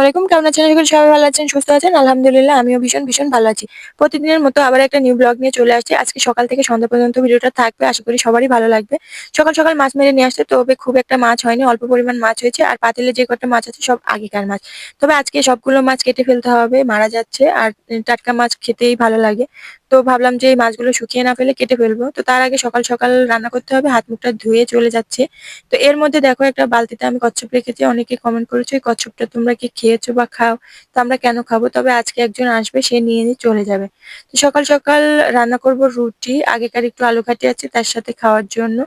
Everyone আসসালামু আলাইকুম কেমন আছেন সবাই ভালো আছেন, সুস্থ আছেন। আলহামদুলিল্লাহ, আমিও ভীষণ ভীষণ ভালো আছি। প্রতিদিনের মতো আবার একটা নিউ ব্লগ নিয়ে চলে আসছি। আজকে সকাল থেকে সন্ধ্যা পর্যন্ত ভিডিওটা থাকবে। আশা করি সবারই ভালো লাগবে। সকাল সকাল মাছ মেরে নিয়ে আসতে তবে খুব একটা মাছ হয়নি। অল্প পরিমাণ মাছ হয়েছে আর পাতিলে যে কটা মাছ আছে সব আগেকার মাছ। তবে আজকে সবগুলো মাছ কেটে ফেলতে হবে, মারা যাচ্ছে। আর টাটকা মাছ খেতেই ভালো লাগে। তো ভাবলাম যে এই মাছগুলো শুকিয়ে না ফেলে কেটে ফেলব। তো তার আগে সকাল সকাল রান্না করতে হবে, হাত মুখটা ধুয়ে চলে যাচ্ছে। তো এর মধ্যে দেখো একটা বালতিতে আমি কচ্ছপ রেখেছি, অনেকে কমেন্ট করেছ, এই কচ্ছপটা তোমরা কি খেয়েছো বা খাও? তো আমরা কেন খাব? তবে আজকে একজন আসবে, সে নিয়ে নিয়ে চলে যাবে। তো সকাল সকাল রান্না করব রুটি, আগেকার একটু আলু ঘাটি আছে তার সাথে খাওয়ার জন্য।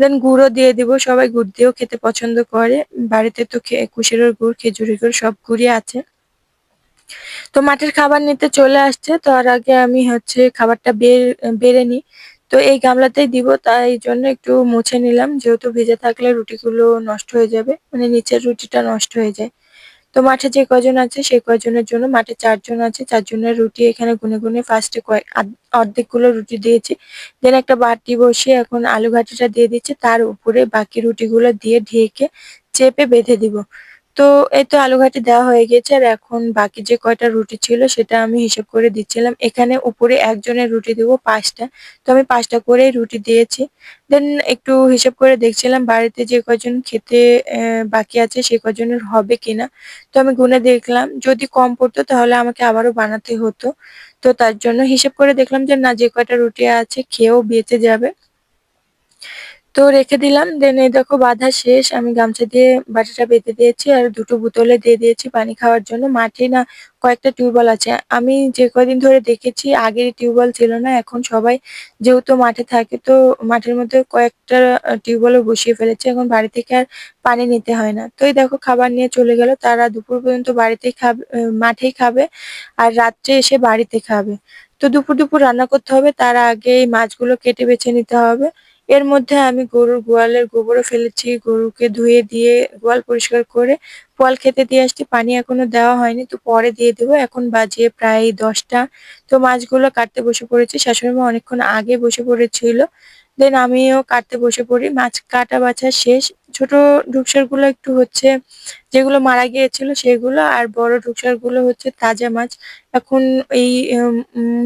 দেন গুঁড়ো দিয়ে দিব, সবাই গুড় দিয়েও খেতে পছন্দ করে। বাড়িতে তো কুশিরের গুড়, খেজুরের গুড় সব গুড়ই আছে। তো মাঠের খাবার নিতে চলে আসছে, তো আর আগে আমি হচ্ছে খাবারটা বের, বেড়ে নিই। তো এই গামলাতেই দিব, তাই জন্য একটু মুছে নিলাম। যেহেতু ভেজে থাকলে রুটিগুলো নষ্ট হয়ে যাবে মানে নিচের রুটিটা নষ্ট হয়ে যায়। তো মাঠে যে কজন আছে সেই কজনের জন্য, মাঠে চারজন আছে, চারজনের রুটি এখানে গুনে গুনে ফার্স্টে কয়েক অর্ধেকগুলো রুটি দিয়েছি। দেন একটা বাটি বসিয়ে এখন আলু ঘাটিটা দিয়ে দিচ্ছি, তার উপরে বাকি রুটিগুলো দিয়ে ঢেকে চেপে বেঁধে দিব। তো এই তো আলু ঘাটি দেওয়া হয়ে গেছে। আর এখন বাকি যে কয়টা রুটি ছিল সেটা আমি হিসেব করে দিচ্ছিলাম। এখানে উপরে একজনের রুটি দেবো পাঁচটা। তো আমি পাঁচটা করেই রুটি দিয়েছি। দেন একটু হিসেব করে দেখছিলাম বাড়িতে যে কজন খেতে বাকি আছে সে কজনের হবে কিনা। তো আমি গুনে দেখলাম, যদি কম পড়তো তাহলে আমাকে আবারও বানাতে হতো। তো তার জন্য হিসেব করে দেখলাম যে না, যে কয়টা রুটি আছে খেয়েও বেঁচে যাবে। তো রেখে দিলাম। দেন এই দেখো বাঁধা শেষ। আমি গামছা দিয়ে বাটিটা বেঁধে দিয়েছি আর দুটো বোতলে দিয়ে দিয়েছি পানি খাওয়ার জন্য। মাঠে না কয়েকটা টিউবওয়েল আছে। আমি যে কদিন ধরে দেখেছি, আগের টিউবওয়েল ছিল না। এখন সবাই যেহেতু মাঠে থাকে, তো মাঠের মধ্যে কয়েকটা টিউবওয়েলও বসিয়ে ফেলেছে। এখন বাড়ি থেকে আর পানি নিতে হয় না। তো এই দেখো খাবার নিয়ে চলে গেল। তারা দুপুর পর্যন্ত বাড়িতেই খাবে মাঠেই খাবে আর রাত্রে এসে বাড়িতে খাবে। তো দুপুর দুপুর রান্না করতে হবে। তার আগে এই মাছগুলো কেটে বেছে নিতে হবে। এর মধ্যে আমি গরুর গোয়ালের গোবরও ফেলেছি, গরুকে ধুয়ে দিয়ে গোয়াল পরিষ্কার করে পোয়াল খেতে দিয়ে আসছি। পানি এখনও দেওয়া হয়নি, তো পরে দিয়ে দেবো। এখন বাজিয়ে প্রায় দশটা। তো মাছগুলো কাটতে বসে পড়েছি। শাশুড়ি মা অনেকক্ষণ আগে বসে পড়েছিল। দেন আমিও কাটতে বসে পড়ি। মাছ কাটা বাছা শেষ। ছোট ঢুকসারগুলো একটু হচ্ছে, যেগুলো মারা গিয়েছিল সেগুলো, আর বড় ঢুকসারগুলো হচ্ছে তাজা মাছ। এখন এই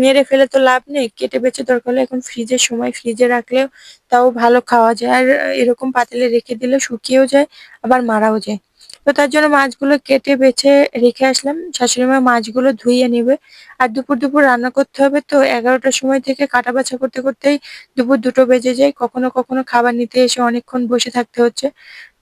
মেরে ফেলে তো লাভ নেই, কেটে বেছে দরকার হলে এখন ফ্রিজের সময় ফ্রিজে রাখলেও তাও ভালো খাওয়া যায়। আর এরকম পাতিলে রেখে দিলে শুকিয়েও যায়, আবার মারাও যায়। তো তার জন্য মাছগুলো কেটে বেছে রেখে আসলাম। শাশুড়ি মা মাছগুলো ধুইয়ে নেবে। আর দুপুর দুপুর রান্না করতে হবে তো এগারোটার সময় থেকে কাটা বাছা করতে করতেই দুপুর দুটো বেজে যায়। কখনো কখনো খাবার নিতে এসে অনেকক্ষণ বসে থাকতে হচ্ছে।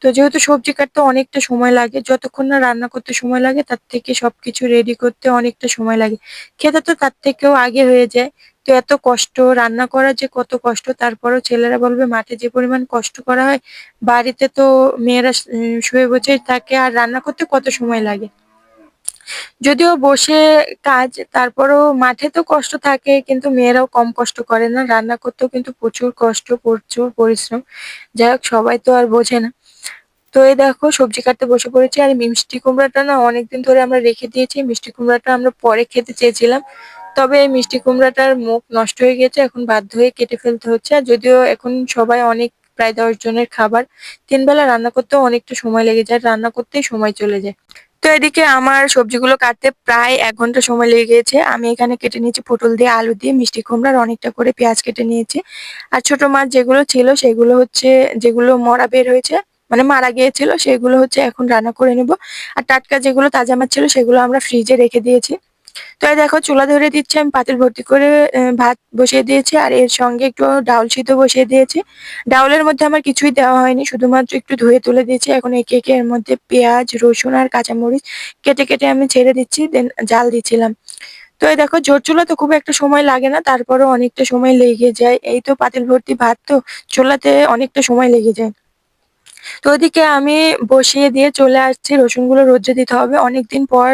তো যেহেতু সবজি কাটতে অনেকটা সময় লাগে, যতক্ষণ না রান্না করতে সময় লাগে তার থেকে সবকিছু রেডি করতে অনেকটা সময় লাগে। খেতে তো তার থেকেও আগে হয়ে যায়। তো এত কষ্ট রান্না করা যে কত কষ্ট, তারপরও ছেলেরা বলবে মাঠে যে পরিমাণ কষ্ট করা হয়, বাড়িতে তো মেয়েরা শুয়ে বসে থাকে আর রান্না করতে কত সময় লাগে। যদিও বসে কাজ, তারপরও মাঠে তো কষ্ট থাকে, কিন্তু মেয়েরাও কম কষ্ট করে না। রান্না করতেও কিন্তু প্রচুর কষ্ট, প্রচুর পরিশ্রম। যাই হোক, সবাই তো আর বোঝে না। তো এই দেখো, সবজি কাটতে বসে পড়েছি, আর মিষ্টি কুমড়াটা না অনেকদিন ধরে আমরা রেখে দিয়েছি। মিষ্টি কুমড়াটা আমরা পরে খেতে চেয়েছিলাম। তবে এই মিষ্টি কুমড়াটার মুখ নষ্ট হয়ে গেছে, এখন বাধ্য হয়ে কেটে ফেলতে হচ্ছে। আর যদিও এখন সবাই অনেক, প্রায় দশ জনের খাবার তিন বেলা রান্না করতেও অনেকটা সময় লেগে যায় রান্না করতেই সময় চলে যায়। তো এদিকে আমার সবজিগুলো কাটতে প্রায় এক ঘণ্টা সময় লেগে গেছে। আমি এখানে কেটে নিয়েছি পটল দিয়ে, আলু দিয়ে, মিষ্টি কুমড়ার অনেকটা করে পেঁয়াজ কেটে নিয়েছি। আর ছোট মাছ যেগুলো ছিল সেগুলো হচ্ছে, যেগুলো মরা বের হয়েছে মানে মারা গিয়েছিল, সেগুলো হচ্ছে এখন রান্না করে নেব। আর টাটকা যেগুলো তাজা মাছ ছিল সেগুলো আমরা ফ্রিজে রেখে দিয়েছি। তো দেখো চুলা ধরে দিচ্ছি, আমি পাতিল ভর্তি করে ভাত বসিয়ে দিয়েছি, আর এর সঙ্গে একটু ডাউল সিদ্ধ বসিয়ে দিয়েছি। ডাউলের মধ্যে আমার কিছুই দেওয়া হয়নি, শুধুমাত্র একটু ধুয়ে তুলে দিয়েছি। এখন একে একে এর মধ্যে পেঁয়াজ, রসুন আর কাঁচামরিচ কেটে কেটে আমি ছেড়ে দিচ্ছি, দেন জাল দিচ্ছিলাম। তো এই দেখো জোর চুলা তো খুব একটা সময় লাগে না, তারপরও অনেকটা সময় লেগে যায়। এই তো পাতিল ভর্তি ভাত তো চুলাতে অনেকটা সময় লেগে যায়। তো ওদিকে আমি বসিয়ে দিয়ে চলে আসছি, রসুনগুলো রোদ্রে দিতে হবে। অনেকদিন পর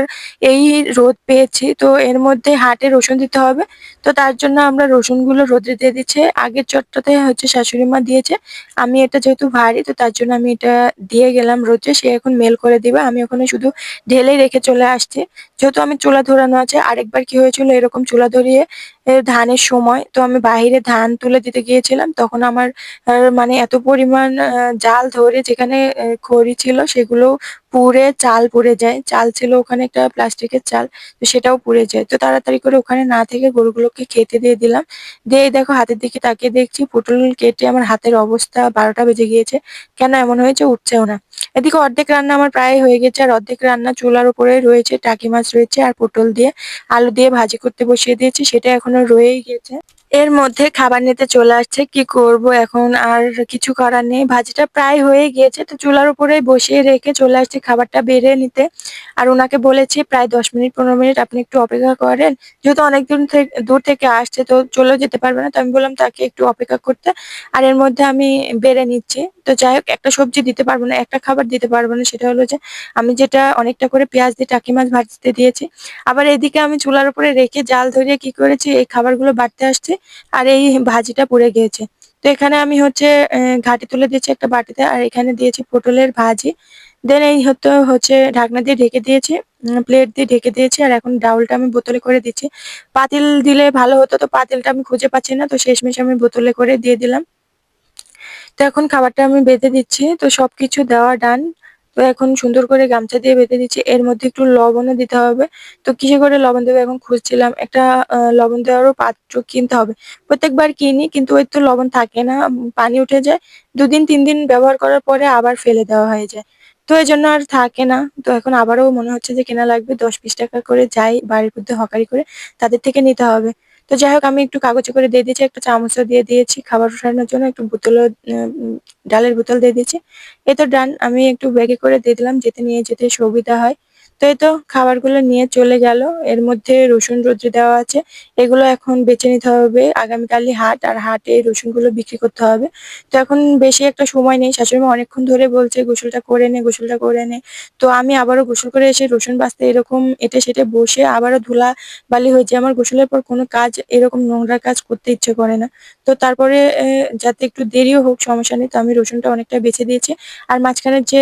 এই রোদ পেয়েছি, তো এর মধ্যে হাটে রসুন দিতে হবে। তো তার জন্য আমরা রসুনগুলো রোদ্রে দিয়ে দিচ্ছে। আগের চটটাতে হচ্ছে শাশুড়ি মা দিয়েছে, আমি এটা যেহেতু ভারী, তো তার জন্য আমি এটা দিয়ে গেলাম রোদ্রে। সে এখন মেল করে দিবে, আমি ওখানে শুধু ঢেলেই রেখে চলে আসছি। যেহেতু আমি চুলা ধরানো আছে, আরেকবার কি হয়েছিল, এরকম চুলা ধরিয়ে ধানের সময়। তো আমি বাহিরে ধান তুলে দিতে গিয়েছিলাম। তখন আমার মানে এত পরিমাণ জাল ধরে যেখানে খড়ি ছিল সেগুলো পুড়ে চাল পুড়ে যায়। চাল ছিল ওখানে একটা প্লাস্টিকের চাল, তো সেটাও পুড়ে যায়। তো তাড়াতাড়ি করে ওখানে না থেকে গরুগুলোকে খেতে দিয়ে দিলাম। দিয়ে দেখো হাতের দিকে তাকিয়ে দেখছি পটল কেটে আমার হাতের অবস্থা বারোটা বেজে গিয়েছে। কেন এমন হয়েছে উঠছেও না। এদিকে অর্ধেক রান্না আমার প্রায় হয়ে গেছে আর অর্ধেক রান্না চুলার উপরে রয়েছে, টাকি মাছ রয়েছে আর পটল দিয়ে আলু দিয়ে ভাজি করতে বসিয়ে দিয়েছি, সেটা এখনও রয়েই গেছে। এর মধ্যে খাবার নিতে চলে আসছে, কি করব এখন? আর কিছু করার নেই। ভাজিটা প্রায় হয়ে গিয়েছে, তো চুলার উপরে বসিয়ে রেখে চলে আসছে খাবারটা বেড়ে নিতে। আর ওনাকে বলেছি, প্রায় দশ মিনিট, পনেরো মিনিট আপনি একটু অপেক্ষা করেন। যেহেতু অনেক দূর থেকে দূর থেকে আসছে, তো চলেও যেতে পারবে না, তো আমি বললাম তাকে একটু অপেক্ষা করতে। আর এর মধ্যে আমি বেড়ে নিচ্ছি। তো যাই হোক, একটা সবজি দিতে পারব না, একটা খাবার দিতে পারব না, সেটা হলো যে আমি যেটা অনেকটা করে পেঁয়াজ দিয়ে, টাকি মাছ ভাজতে দিয়েছি। আবার এদিকে আমি চুলার উপরে রেখে জাল ধরিয়ে কি করেছি, এই খাবারগুলো বাড়তে আসছে। আর এই ভাজিটা পুড়ে গিয়েছে। তো এখানে আমি হচ্ছে ঘাটি তুলে দিয়েছি একটা বাটিতে আর এখানে দিয়েছি পটলের ভাজি। দেন এই হতো, হচ্ছে ঢাকনা দিয়ে ঢেকে দিয়েছি প্লেট দিয়ে ঢেকে দিয়েছি আর এখন ডাউলটা আমি বোতলে করে দিচ্ছি। পাতিল দিলে ভালো হতো, তো পাতিলটা আমি খুঁজে পাচ্ছি না, তো শেষমেশ আমি বোতলে করে দিয়ে দিলাম। তো এখন খাবারটা আমি বেঁধে দিচ্ছি, তো সবকিছু দেওয়া ডান তো এখন সুন্দর করে গামছা দিয়ে বেঁধে দিচ্ছি। এর মধ্যে একটু লবণও দিতে হবে। তো কিসে করে লবণ দেবো? এখন খুঁজছিলাম একটা লবণ দেওয়ারও পাত্র কিনতে হবে। প্রত্যেকবার কিনি, কিন্তু ওই তো লবণ থাকে না পানি উঠে যায়। দুদিন, তিন দিন ব্যবহার করার পরে আবার ফেলে দেওয়া হয়ে যায়। তো এই জন্য আর থাকে না। তো এখন আবারও মনে হচ্ছে যে কেনা লাগবে। দশ বিশ টাকা করে যাই বাড়ির মধ্যে হকারি করে, তাদের থেকে নিতে হবে। তো যাই হোক, আমি একটু কাগজে করে দিয়ে দিয়েছি, একটা চামচও দিয়ে দিয়েছি, খাবার উঠানোর জন্য একটু বোতলও ডালের বোতল দিয়ে দিয়েছি। এ তো ডান, আমি একটু ব্যাগে করে দিয়ে দিলাম, যেতে নিয়ে যেতে সুবিধা হয়। তো এই তো খাবারগুলো নিয়ে চলে গেল। এর মধ্যে রসুন রোদ্রে দেওয়া আছে। এগুলো এখন বেছে নিতে হবে। আগামীকালই হাট, আর হাটে এই রসুনগুলো বিক্রি করতে হবে। তো এখন বেশি একটা সময় নেই। শাশুড়ি মা অনেকক্ষণ ধরে বলছে, গোসলটা করে নে, গোসলটা করে নে। তো আমি আবারও গোসল করে এসে রসুন বাছতে এরকম এটে সেটে বসে আবারও ধুলা বালি হয়েছে। আমার গোসলের পর কোনো কাজ এরকম নোংরা কাজ করতে ইচ্ছে করে না। তো তারপরে যাতে একটু দেরিও হোক, সমস্যা নেই। তো আমি রসুনটা অনেকটা বেছে দিয়েছি। আর মাঝখানের যে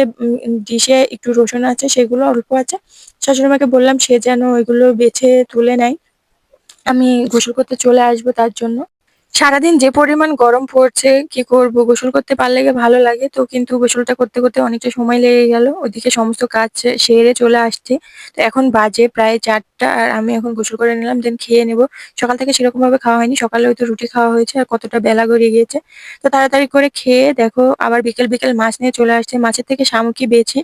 ডিশে একটু রসুন আছে, সেগুলো অল্প আছে। শাশুড়ি মাকে বললাম, সে যেন ওইগুলো বেছে তুলে নেয়। আমি গোসল করতে চলে আসব তার জন্য। সারাদিন যে পরিমাণ গরম পড়ছে, কি করব? গোসল করতে পারলে ভালো লাগে তো, কিন্তু গোসলটা করতে করতে অনেকটা সময় লেগে গেল। ওদিকে সমস্ত কাজ সেরে চলে আসছে। তো এখন বাজে প্রায় চারটা, আর আমি এখন গোসল করে নিলাম, দেন খেয়ে নেব। সকাল থেকে সেরকম ভাবে খাওয়া হয়নি। সকালে হয়তো রুটি খাওয়া হয়েছে, আর কতটা বেলা গড়িয়ে গিয়েছে। তো তাড়াতাড়ি করে খেয়ে দেখো, আবার বিকেল বিকেল মাছ নিয়ে চলে আসছে। মাছের থেকে শামুকি বেছে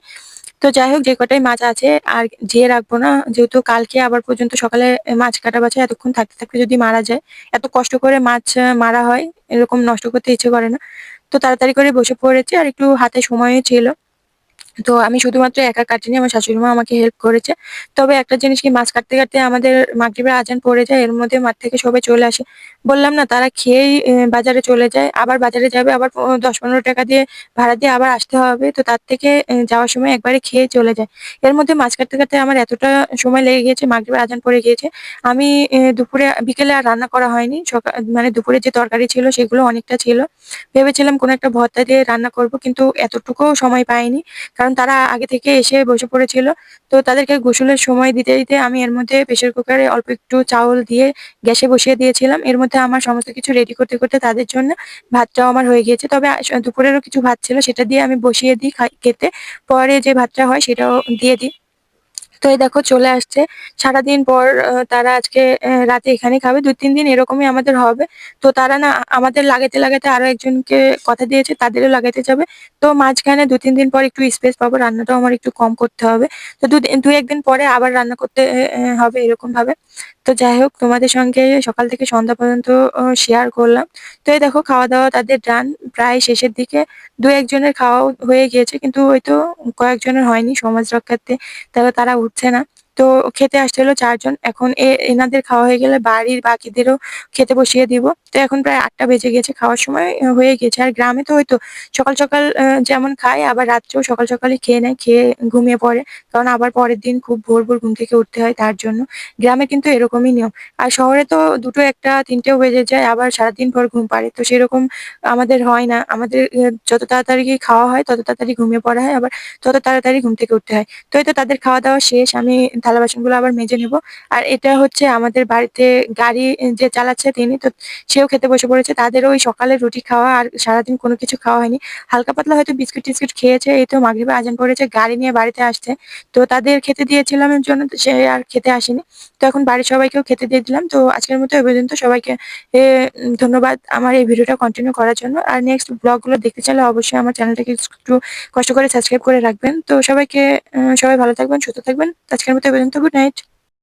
তো যাই হোক যে কটাই মাছ আছে আর যেয়ে রাখব না, যেহেতু কালকে আবার পর্যন্ত সকালে মাছ কাটা বাছা এতক্ষণ থাকতে থাকতে যদি মারা যায়, এত কষ্ট করে মাছ মারা হয়, এরকম নষ্ট করতে ইচ্ছে করে না। তো তাড়াতাড়ি করে বসে পড়েছে আর একটু হাতে সময়ও ছিল। তো আমি শুধুমাত্র একা কাটিনি আমার শাশুড়ি মা আমাকে হেল্প করেছে। তবে একটা জিনিস কি, মাছ কাটতে কাটতে আমাদের মাগরিবের আজান পড়ে যায়, এর মধ্যে মাঠ থেকে সবাই চলে আসে। বললাম না, তারা খেয়েই বাজারে চলে যায়, আবার বাজারে যাবে, আবার দশ পনেরো টাকা দিয়ে ভাড়া দিয়ে আবার আসতে হবে। তো তার থেকে যাওয়ার সময় একবারে খেয়ে চলে যায়। এর মধ্যে মাছ কাটতে কাটতে আমার এতটা সময় লেগে গিয়েছে, মাগরিবের আজান পড়ে গিয়েছে। আমি দুপুরে, বিকেলে আর রান্না করা হয়নি। সকাল মানে দুপুরে যে তরকারি ছিল, সেগুলো অনেকটা ছিল। ভেবেছিলাম কোনো একটা ভর্তা দিয়ে রান্না করব, কিন্তু এতটুকুও সময় পাইনি। কারণ তারা আগে থেকে এসে বসে পড়েছিল। তো তাদেরকে গোসলের সময় দিতে দিতে আমি এর মধ্যে প্রেশার কুকারে অল্প একটু চাউল দিয়ে গ্যাসে বসিয়ে দিয়েছিলাম। এর মধ্যে আমার সমস্ত কিছু রেডি করতে করতে তাদের জন্য ভাতটাও আমার হয়ে গিয়েছে। তবে দুপুরেরও কিছু ভাত ছিল, সেটা দিয়ে আমি বসিয়ে দিই খেতে। পরে যে ভাতটা হয়, সেটাও দিয়ে দিই। তো এই দেখো চলে আসছে। সারাদিন পর তারা আজকে রাতে এখানে খাবে। দু তিন দিন এরকমই আমাদের হবে। তো তারা না, আমাদের লাগাতে লাগাতে আরও একজনকে কথা দিয়েছে, তাদেরও লাগাতে যাবে। তো মাঝখানে দু তিন দিন পর একটু স্পেস পাবো, রান্নাটাও আমার একটু কম করতে হবে। তো দু দু একদিন পরে আবার রান্না করতে হবে এরকম ভাবে তো যাই হোক, তোমাদের সঙ্গে সকাল থেকে সন্ধ্যা পর্যন্ত শেয়ার করলাম। তো এই দেখো খাওয়া দাওয়া তাদের ডান প্রায় শেষের দিকে। দু একজনের খাওয়া হয়ে গিয়েছে, কিন্তু হয়তো কয়েকজনের হয়নি সমাজ রক্ষার্থে, তারা তারা উঠছে না। তো খেতে আসতে আসছিল চারজন। এখন এনাদের খাওয়া হয়ে গেলে বাড়ির বাকিদেরও খেতে বসিয়ে দিব। তো এখন প্রায় আটটা বেজে গেছে, খাওয়ার সময় হয়ে গেছে। আর গ্রামে তো হয়তো সকাল সকাল যেমন খায়, আবার রাত্রেও সকাল সকালই খেয়ে নেয়, খেয়ে ঘুমিয়ে পড়ে। কারণ আবার পরের দিন খুব ভোর ভোর ঘুম থেকে উঠতে হয় তার জন্য। গ্রামে কিন্তু এরকমই নিয়ম। আর শহরে তো দুটো একটা, তিনটেও বেজে যায়, আবার সারাদিন পর ঘুম পাড়ে। তো সেরকম আমাদের হয় না। আমাদের যত তাড়াতাড়ি খাওয়া হয়, তত তাড়াতাড়ি ঘুমিয়ে পড়া হয়, আবার তত তাড়াতাড়ি ঘুম থেকে উঠতে হয়। তো হয়তো তাদের খাওয়া দাওয়া শেষ। আমি থালা বাসনগুলো আবার মেজে নেব। আর এটা হচ্ছে আমাদের বাড়িতে গাড়ি যে চালাচ্ছে তিনি তো সেও খেতে বসে পড়েছে। তাদের ওই সকালে রুটি খাওয়া আর সারাদিন কোনো কিছু খাওয়া হয়নি। হালকা পাতলা হয়তো বিস্কুট টিস্কুট খেয়েছে এই তো মাগরিবে আজান পড়েছে গাড়ি নিয়ে বাড়িতে আসছে। তো তাদের খেতে দিয়েছিলাম এর জন্য সে আর খেতে আসেনি। তো এখন বাড়ির সবাইকেও খেতে দিয়ে দিলাম। তো আজকের মতো এই পর্যন্ত সবাইকে এ, ধন্যবাদ আমার এই ভিডিওটা কন্টিনিউ করার জন্য। আর নেক্সট ব্লগগুলো দেখতে চাইলে অবশ্যই আমার চ্যানেলটাকে একটু কষ্ট করে সাবস্ক্রাইব করে রাখবেন। তো সবাইকে সবাই ভালো থাকবেন সুস্থ থাকবেন। আজকের মতো পর্যন্ত গুড নাইট